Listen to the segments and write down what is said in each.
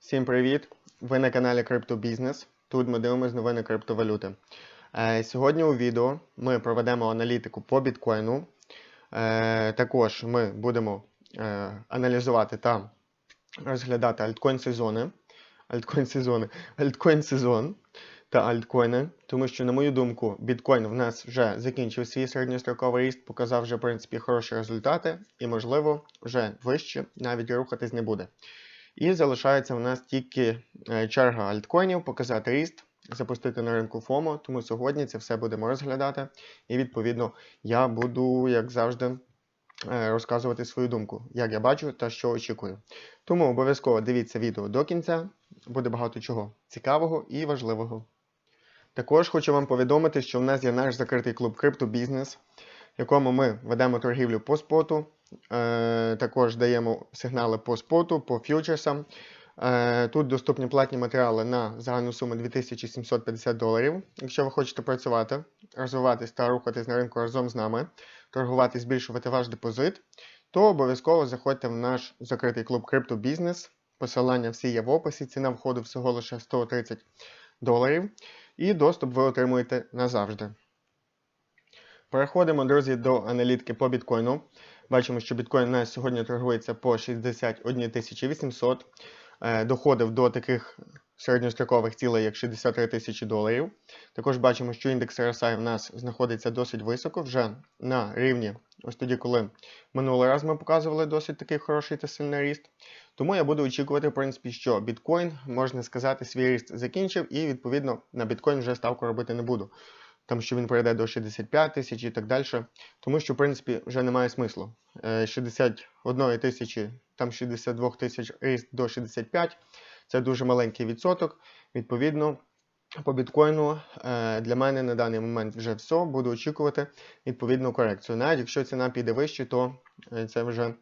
Всім привіт! Ви на каналі Криптобізнес. Тут ми дивимося новини криптовалюти. Е, Сьогодні у відео ми проведемо аналітику по біткоїну. Е, Також ми будемо е, аналізувати та розглядати альткоін сезони. Альткоін сезони, альткоін сезон та альткоїни, тому що, на мою думку, біткоін в нас вже закінчив свій середньостроковий ріст, показав вже, в принципі, хороші результати, і, можливо, вже вище навіть рухатись не буде. І залишається у нас тільки е, черга альткоїнів, показати ріст, запустити на ринку ФОМО. Тому сьогодні це все будемо розглядати. І відповідно я буду, як завжди, е, розказувати свою думку, як я бачу та що очікую. Тому обов'язково дивіться відео до кінця, буде багато чого цікавого і важливого. Також хочу вам повідомити, що в нас є наш закритий клуб Криптобізнес, в якому ми ведемо торгівлю по споту, також даємо сигнали по споту, по фьючерсам. Е, Тут доступні платні матеріали на загальну суму 2750 доларів. Якщо ви хочете працювати, розвиватись та рухатись на ринку разом з нами, торгувати, збільшувати ваш депозит, то обов'язково заходьте в наш закритий клуб Криптобізнес. Посилання всі є в описі. Ціна входу всього лише 130 доларів. І доступ ви отримуєте назавжди. Переходимо, друзі, до аналітики по біткоїну. Бачимо, що біткоін у нас сьогодні торгується по 61 800, е, доходив до таких середньострокових цілей, як 63 тисячі доларів. Також бачимо, що індекс RSI в нас знаходиться досить високо, вже на рівні, ось тоді, коли минулий раз ми показували досить такий хороший та сильний ріст. Тому я буду очікувати, в принципі, що біткоін, можна сказати, свій ріст закінчив, і відповідно на біткоін вже ставку робити не буду. Там, що він прийде до 65 тисяч і так далі. Тому що, в принципі, вже немає смислу. Е, 61 тисячі, там 62 тисяч ріст до 65 це дуже маленький відсоток. Відповідно, по біткоїну е, для мене на даний момент вже все. Буду очікувати відповідну корекцію. Навіть якщо ціна піде вище, то е, це вже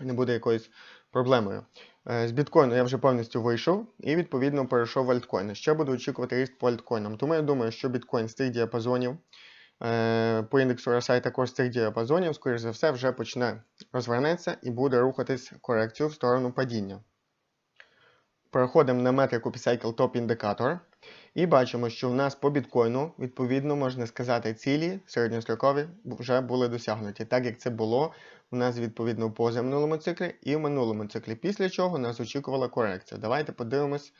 не буде якоюсь проблемою. Е, З біткоїну я вже повністю вийшов і відповідно перейшов в альткоїни. Ще буду очікувати ріст по альткоїнам. Тому я думаю, що біткоін з цих діапазонів е, по індексу RSI також з цих діапазонів, скоріш за все, вже почне розвернеться і буде рухатись корекцію в сторону падіння. Переходимо на метрику P-Cycle Top індикатор. І бачимо, що в нас по біткоїну, відповідно, можна сказати, цілі середньострокові вже були досягнуті, так як це було у нас відповідно в позаминулому циклі і в минулому циклі, після чого нас очікувала корекція. Давайте подивимось,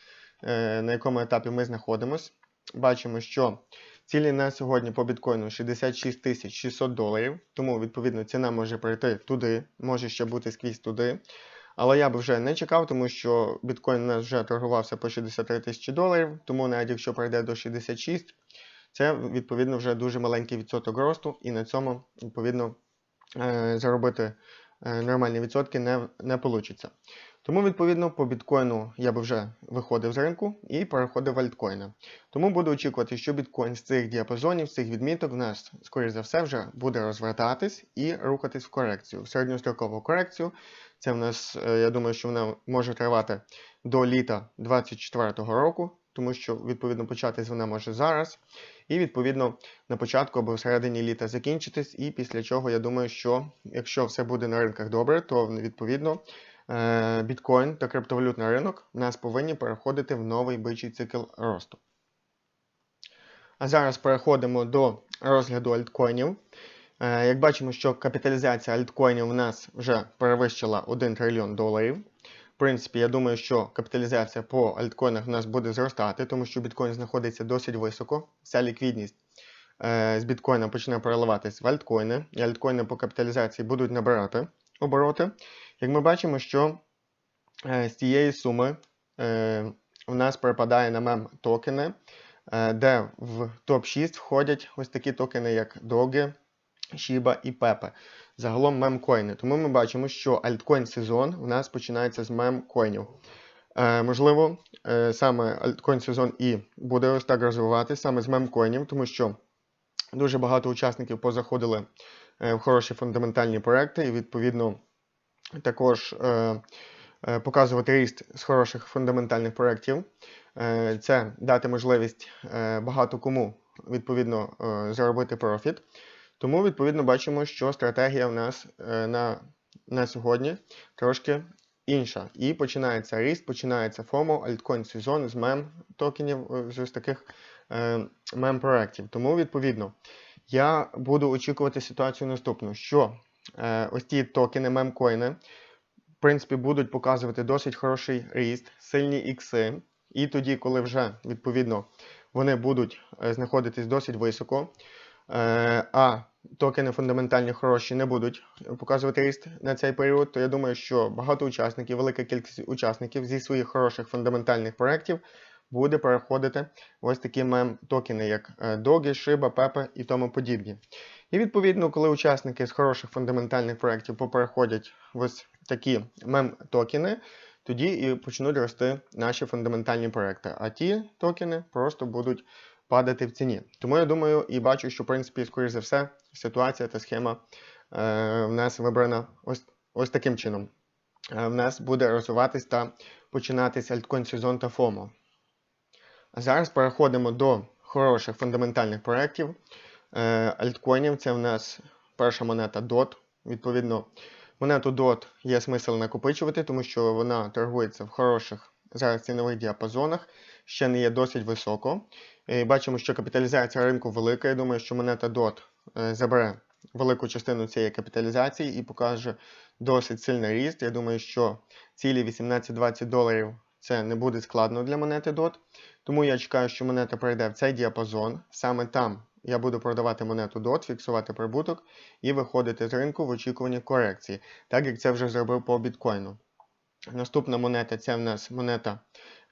е, на якому етапі ми знаходимося. Бачимо, що цілі на сьогодні по біткоїну 66 тисяч 600 доларів, тому відповідно ціна може прийти туди, може ще бути скрізь туди. Але я б вже не чекав, тому що біткоін у нас вже торгувався по 63 тисячі доларів, тому навіть якщо прийде до 66, це відповідно вже дуже маленький відсоток росту, і на цьому відповідно е, заробити е, нормальні відсотки не, не вийде. Тому, відповідно, по біткоїну я би вже виходив з ринку і переходив в альткоїни. Тому буду очікувати, що біткоін з цих діапазонів, з цих відміток в нас, скоріш за все, вже буде розвертатись і рухатись в корекцію, в середньострокову корекцію. Це в нас, е, я думаю, що вона може тривати до літа 2024 року, тому що, відповідно, початись вона може зараз. І, відповідно, на початку або всередині літа закінчитись. І після чого я думаю, що якщо все буде на ринках добре, то відповідно е, біткоін та криптовалютний ринок в нас повинні переходити в новий бичий цикл росту. А зараз переходимо до розгляду альткоїнів. Е, Як бачимо, що капіталізація альткоїнів у нас вже перевищила 1 трильйон доларів. В принципі, я думаю, що капіталізація по альткоїнах у нас буде зростати, тому що біткоін знаходиться досить високо. Вся ліквідність е, з біткоїна почне переливатись в альткоїни, і альткоїни по капіталізації будуть набирати обороти. Як ми бачимо, що е, з цієї суми у нас припадає на мем токени, де в топ-6 входять ось такі токени, як Doge, Shiba і Pepe. Загалом мемкоїни. Тому ми бачимо, що альткоін сезон у нас починається з мемкоїнів. Е, можливо, е, саме альткоін сезон і буде ось так розвиватися саме з мемкоїнів, тому що дуже багато учасників позаходили е, в хороші фундаментальні проекти, і відповідно також е, е, показувати ріст з хороших фундаментальних проєктів. Е, це дати можливість е, багато кому відповідно е, заробити профіт. Тому, відповідно, бачимо, що стратегія в нас е, на, на сьогодні трошки інша. І починається ріст, починається FOMO, альткоін сезон з мем токенів, е, з ось таких е, мем проєктів. Тому, відповідно, я буду очікувати ситуацію наступну, що ось ті токени, мемкоїни, в принципі, будуть показувати досить хороший ріст, сильні ікси. І тоді, коли вже відповідно вони будуть знаходитись досить високо, а токени фундаментальні хороші не будуть показувати ріст на цей період, то я думаю, що багато учасників, велика кількість учасників зі своїх хороших фундаментальних проєктів буде переходити ось такі мем-токени, як е, Doge, Shiba, Pepe і тому подібні. І відповідно, коли учасники з хороших фундаментальних проєктів попереходять ось такі мем-токени, тоді і почнуть рости наші фундаментальні проекти. А ті токени просто будуть падати в ціні. Тому я думаю і бачу, що в принципі, скоріш за все, ситуація та схема е, в нас вибрана ось, ось таким чином. Е, в нас буде розвиватись та починатися альткоін сезон та FOMO. А зараз переходимо до хороших фундаментальних проєктів. Е, альткоїнів це в нас перша монета DOT. Відповідно, монету DOT є смисл накопичувати, тому що вона торгується в хороших зараз цінових діапазонах, ще не є досить високо. І бачимо, що капіталізація ринку велика. Я думаю, що монета DOT е, забере велику частину цієї капіталізації і покаже досить сильний ріст. Я думаю, що цілі 18-20 доларів це не буде складно для монети DOT. Тому я чекаю, що монета пройде в цей діапазон. Саме там я буду продавати монету DOT, фіксувати прибуток і виходити з ринку в очікуванні корекції, так як це вже зробив по біткоїну. Наступна монета це в нас монета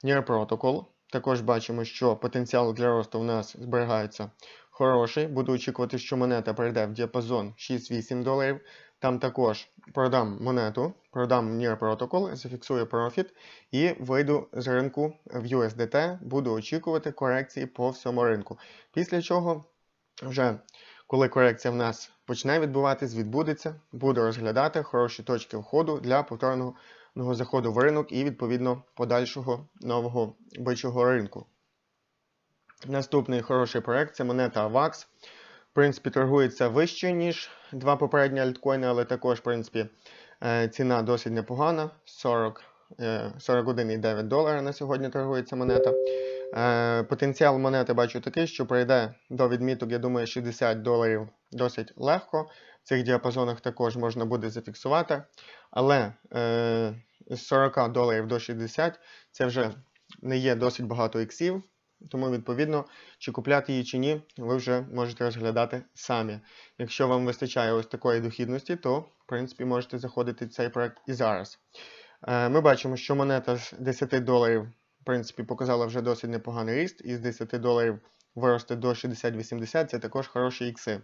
Near Protocol. Також бачимо, що потенціал для росту в нас зберігається хороший. Буду очікувати, що монета перейде в діапазон 6-8 доларів. Там також продам монету, продам Near Protocol, зафіксую профіт і вийду з ринку в USDT. Буду очікувати корекції по всьому ринку. Після чого, вже коли корекція в нас почне відбуватись, відбудеться, буду розглядати хороші точки входу для повторного заходу в ринок і, відповідно, подальшого нового бичого ринку. Наступний хороший проект це монета AVAX. В принципі, торгується вище, ніж два попередні альткоїни, але також, в принципі, е, ціна досить непогана. 40, 41,9 долара на сьогодні торгується монета. Е, потенціал монети бачу такий, що прийде до відміток, я думаю, 60 доларів досить легко. В цих діапазонах також можна буде зафіксувати. Але е, з 40 доларів до 60 це вже не є досить багато іксів. Тому, відповідно, чи купляти її чи ні, ви вже можете розглядати самі. Якщо вам вистачає ось такої дохідності, то, в принципі, можете заходити в цей проект і зараз. Е, ми бачимо, що монета з 10 доларів, в принципі, показала вже досить непоганий ріст, і з 10 доларів виросте до 60-80, це також хороші ікси.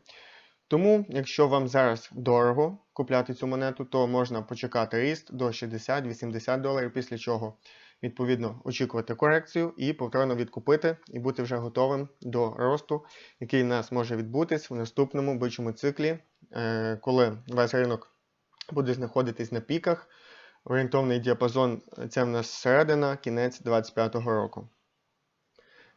Тому, якщо вам зараз дорого купляти цю монету, то можна почекати ріст до 60-80 доларів, після чого відповідно очікувати корекцію і повторно відкупити, і бути вже готовим до росту, який в нас може відбутись в наступному бичому циклі, е, коли весь ринок буде знаходитись на піках. Орієнтовний діапазон це в нас середина, кінець 2025 року.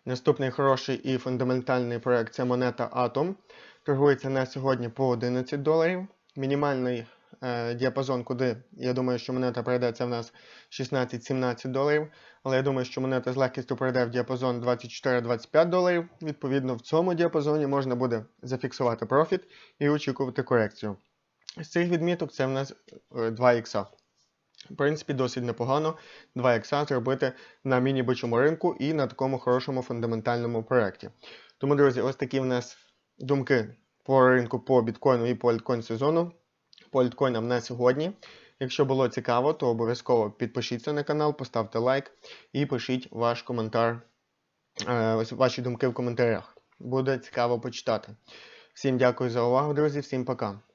Наступний хороший і фундаментальний проект це монета Atom. Торгується на сьогодні по 11 доларів. Мінімальний е, діапазон, куди я думаю, що монета пройде, в нас 16-17 доларів. Але я думаю, що монета з легкістю пройде в діапазон 24-25 доларів. Відповідно, в цьому діапазоні можна буде зафіксувати профіт і очікувати корекцію. З цих відміток це в нас 2 е, ікса. В принципі, досить непогано 2 ікса зробити на міні-бичому ринку і на такому хорошому фундаментальному проєкті. Тому, друзі, ось такі в нас думки по ринку по біткоїну і по альткоін сезону. По альткоїнам на сьогодні. Якщо було цікаво, то обов'язково підпишіться на канал, поставте лайк і пишіть ваш коментар, е, ваші думки в коментарях. Буде цікаво почитати. Всім дякую за увагу, друзі, всім пока.